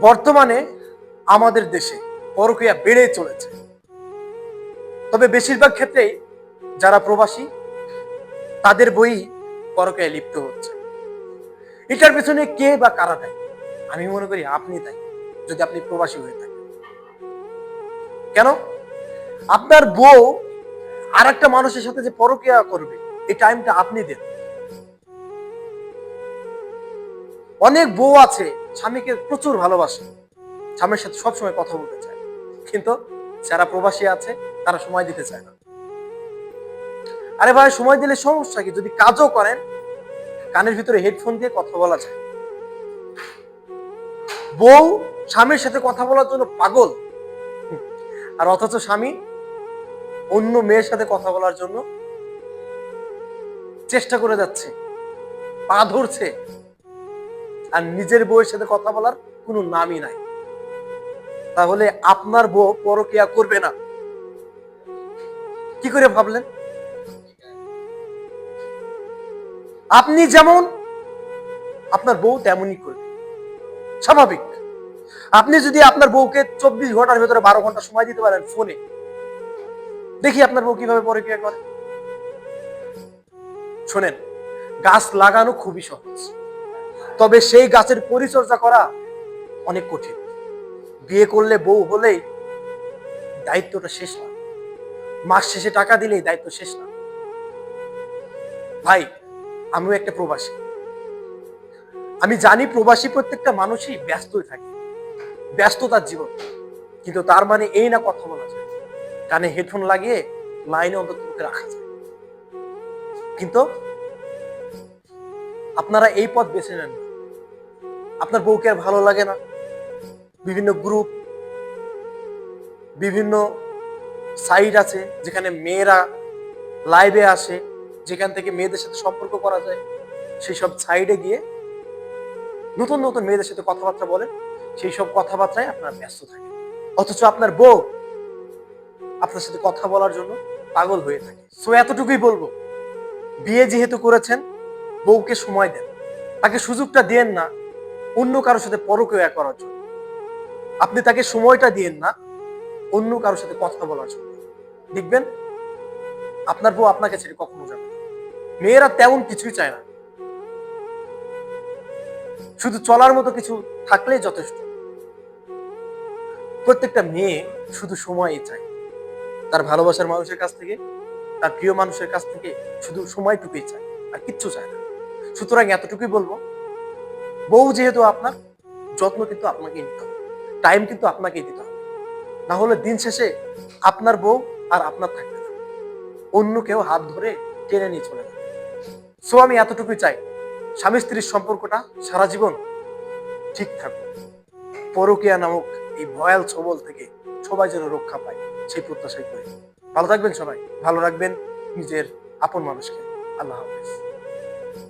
বর্তমানে আমাদের দেশে পরকীয়া বেড়ে চলেছে। তবে বেশিরভাগ ক্ষেত্রেই যারা প্রবাসী, তাদের বই পরকীয়ায় লিপ্ত হচ্ছে। এটার পেছনে কে বা কারা দেয়? আমি মনে করি আপনি তাই যদি আপনি প্রবাসী হয়ে থাকেন। কেন? আপনার বউ আর একটা মানুষের সাথে যে পরকীয়া করবে, এই টাইমটা আপনি দেন। অনেক বউ আছে স্বামীকে প্রচুর ভালোবাসে। স্বামীর সাথে সবসময় কথা বলতে চায়। কিন্তু যারা প্রবাসী আছে, তারা সময় দিতে চায় না। আরে ভাই, সময় দিলে সমস্যা কি? যদি কাজও করেন, কানের ভিতরে হেডফোন দিয়ে কথা বলা যায়। বউ স্বামীর সাথে কথা বলার জন্য পাগল। আর অথচ স্বামী অন্য মেয়ের সাথে কথা বলার জন্য চেষ্টা করে যাচ্ছে, পা ধরছে। নিজের বউয়ের সাথে কথা বলার কোনো নামই নাই। তাহলে আপনার বউ পরকিয়া করবে না। কি করে ভাবলেন? আপনি যেমন, আপনার বউ তেমনই করবে। স্বাভাবিক। আপনি যদি আপনার বউকে চব্বিশ ঘণ্টার ভেতরে বারো ঘণ্টা সময় দিতে পারেন ফোনে, দেখি আপনার বউ কীভাবে পরকিয়া করে। শোনেন, গাছ লাগানো খুবই সহজ। তবে সেই গাছের পরিচর্যা করা অনেক কঠিন। বিয়ে করলে বউ হলেই দায়িত্বটা শেষ না। মাস শেষে টাকা দিলেই দায়িত্ব শেষ না। ভাই, আমিও একটা প্রবাসী। আমি জানি প্রবাসী প্রত্যেকটা মানুষই ব্যস্তই থাকে। ব্যস্ত তার জীবন। কিন্তু তার মানে এই না কথা বলা যায়। কানে হেডফোন লাগিয়ে লাইনে অন্তত রাখা যায়। কিন্তু আপনারা এই পথ বেছে নেন। আপনার বউকে আর ভালো লাগে না। বিভিন্ন গ্রুপ বিভিন্ন সাইট আছে যেখানে মেয়েরা লাইভে আসে, যেখান থেকে মেয়েদের সাথে সম্পর্ক করা যায়। সেই সব সাইডে গিয়ে নতুন নতুন মেয়েদের সাথে কথাবার্তা বলেন। সেই সব কথাবার্তায় আপনার ব্যস্ত থাকে অথচ আপনার বউ আপনার সাথে কথা বলার জন্য পাগল হয়ে থাকে। সো এতটুকুই বলব। বিয়ে যেহেতু করেছেন বউকে সময় দেন। তাকে সুযোগটা দেন না, অন্য কারোর সাথে পরকীয়া করার জন্য। আপনি তাকে সময়টা দিয়েন না, অন্য কারোর সাথে কথা বলার জন্য। দেখবেন, আপনার বউ আপনাকে ছেড়ে কখনো যাবে মেয়েরা তেমন কিছুই চায় না। শুধু চলার মতো কিছু থাকলেই যথেষ্ট। প্রত্যেকটা মেয়ে শুধু সময়ই চায়। তার ভালোবাসার মানুষের কাছ থেকে, তার প্রিয় মানুষের কাছ থেকে শুধু সময় সময়টুকুই চায়, আর কিচ্ছু চায় না। সুতরাং এতটুকুই বলব, বউ যেহেতু আপনার, যত্ন কিন্তু আপনাকে নিতে হবে টাইম কিন্তু আপনাকেই দিতে হবে। না হলে দিন শেষে আপনার বউ আর আপনার থাকবে না। অন্য কেউ হাত ধরে টেনে নিয়ে চলে যাবে। সো আমি এতটুকুই চাই, স্বামী স্ত্রীর সম্পর্কটা সারা জীবন ঠিক থাকুক। পরকিয়া নামক এই ভয়াল ছবল থেকে সবাই যেন রক্ষা পায়, সেই প্রত্যাশাই করি। ভালো থাকবেন সবাই, ভালো রাখবেন নিজের আপন মানুষকে। আল্লাহ হাফেজ।